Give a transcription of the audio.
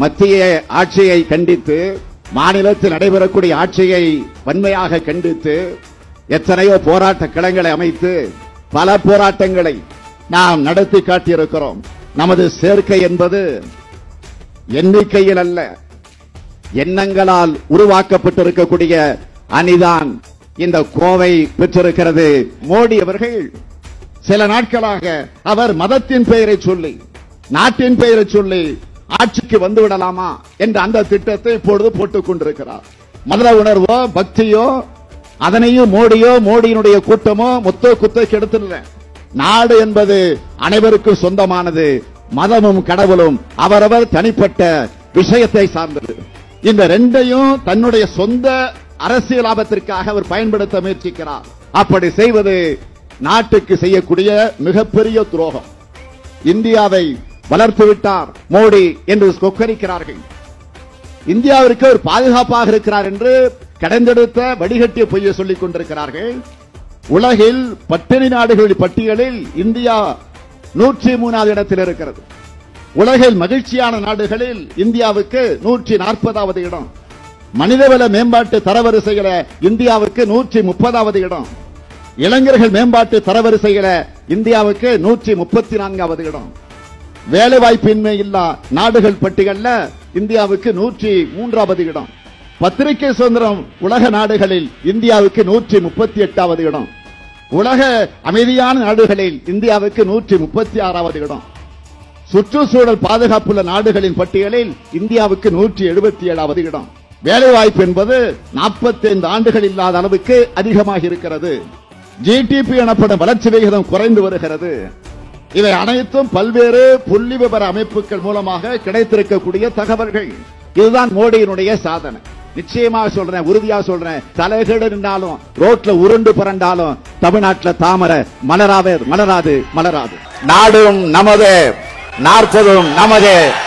மத்திய ஆட்சியை கண்டித்து மாநிலத்தில் நடைபெறக்கூடிய ஆட்சியை வன்மையாக கண்டித்து எத்தனையோ போராட்ட களங்களை அமைத்து பல போராட்டங்களை நாம் நடத்தி காட்டியிருக்கிறோம். நமது சேர்க்கை என்பது எண்ணிக்கையில் அல்ல எண்ணங்களால் உருவாக்கப்பட்டிருக்கக்கூடிய அணிதான் இந்த கோவை பெற்றிருக்கிறது. மோடி அவர்கள் சில நாட்களாக அவர் மதத்தின் பெயரை சொல்லி நாட்டின் பெயரை சொல்லி ஆட்சிக்கு வந்து விடலாமா என்ற அந்த திட்டத்தை இப்பொழுது போட்டுக் கொண்டிருக்கிறார். மத உணர்வோ பக்தியோ அதனையும் மோடியோ மோடியினுடைய கூட்டமோ மொத்த குத்தைக்கு எடுத்துடல நாடு என்பது அனைவருக்கும் சொந்தமானது. மதமும் கடவுளும் அவரவர் தனிப்பட்ட விஷயத்தை சார்ந்தது. இந்த ரெண்டையும் தன்னுடைய சொந்த அரசியல் லாபத்திற்காக அவர் பயன்படுத்த முயற்சிக்கிறார். அப்படி செய்வது நாட்டுக்கு செய்யக்கூடிய மிகப்பெரிய துரோகம். இந்தியாவை வளர்த்து விட்டார் மோடி என்று கொக்கரிக்கிறார்கள். இந்தியாவிற்கு ஒரு பாதுகாப்பாக இருக்கிறார் என்று கடந்தெடுத்த வடிகட்டிய பொய்யை சொல்லிக் கொண்டிருக்கிறார்கள். உலகில் பட்டினி நாடுகளின் பட்டியலில் இந்தியா நூற்றி மூணாவது இடத்தில் இருக்கிறது. உலகில் மகிழ்ச்சியான நாடுகளில் இந்தியாவுக்கு நூற்றி நாற்பதாவது இடம். மனிதவள மேம்பாட்டு தரவரிசையில இந்தியாவுக்கு நூற்றி முப்பதாவது இடம். இளைஞர்கள் மேம்பாட்டு தரவரிசையில இந்தியாவுக்கு நூற்றி முப்பத்தி நான்காவது இடம். வேலை வாய்ப்பின்மை இல்லா நாடுகள் பட்டியல்ல இந்தியாவுக்கு நூற்றி மூன்றாவது இடம். பத்திரிகை சுதந்திரம் உலக நாடுகளில் இந்தியாவுக்கு நூற்றி முப்பத்தி எட்டாவது இடம். உலக அமைதியான நாடுகளில் இந்தியாவுக்கு நூற்றி முப்பத்தி ஆறாவது இடம். சுற்றுச்சூழல் பாதுகாப்புள்ள நாடுகளின் பட்டியலில் இந்தியாவுக்கு நூற்றி எழுபத்தி ஏழாவது இடம். வேலைவாய்ப்பு என்பது 45 ஆண்டுகள் இல்லாத அளவுக்கு அதிகமாக இருக்கிறது ஜிடிபி எனப்படும் வளர்ச்சி விகிதம் குறைந்து வருகிறது. இவை அனைத்தும் பல்வேறு புள்ளி விவர அமைப்புகள் மூலமாக கிடைத்திருக்கக்கூடிய தகவல்கள். இதுதான் மோடியினுடைய சாதனை. நிச்சயமாக சொல்றேன் உறுதியா சொல்றேன். தலைகீடு நின்றாலும் ரோட்ல உருண்டு புரண்டாலும் தமிழ்நாட்டுல தாமரை மலராவே மலராது மலராது. நாடும் நமது நாற்பதும் நமது.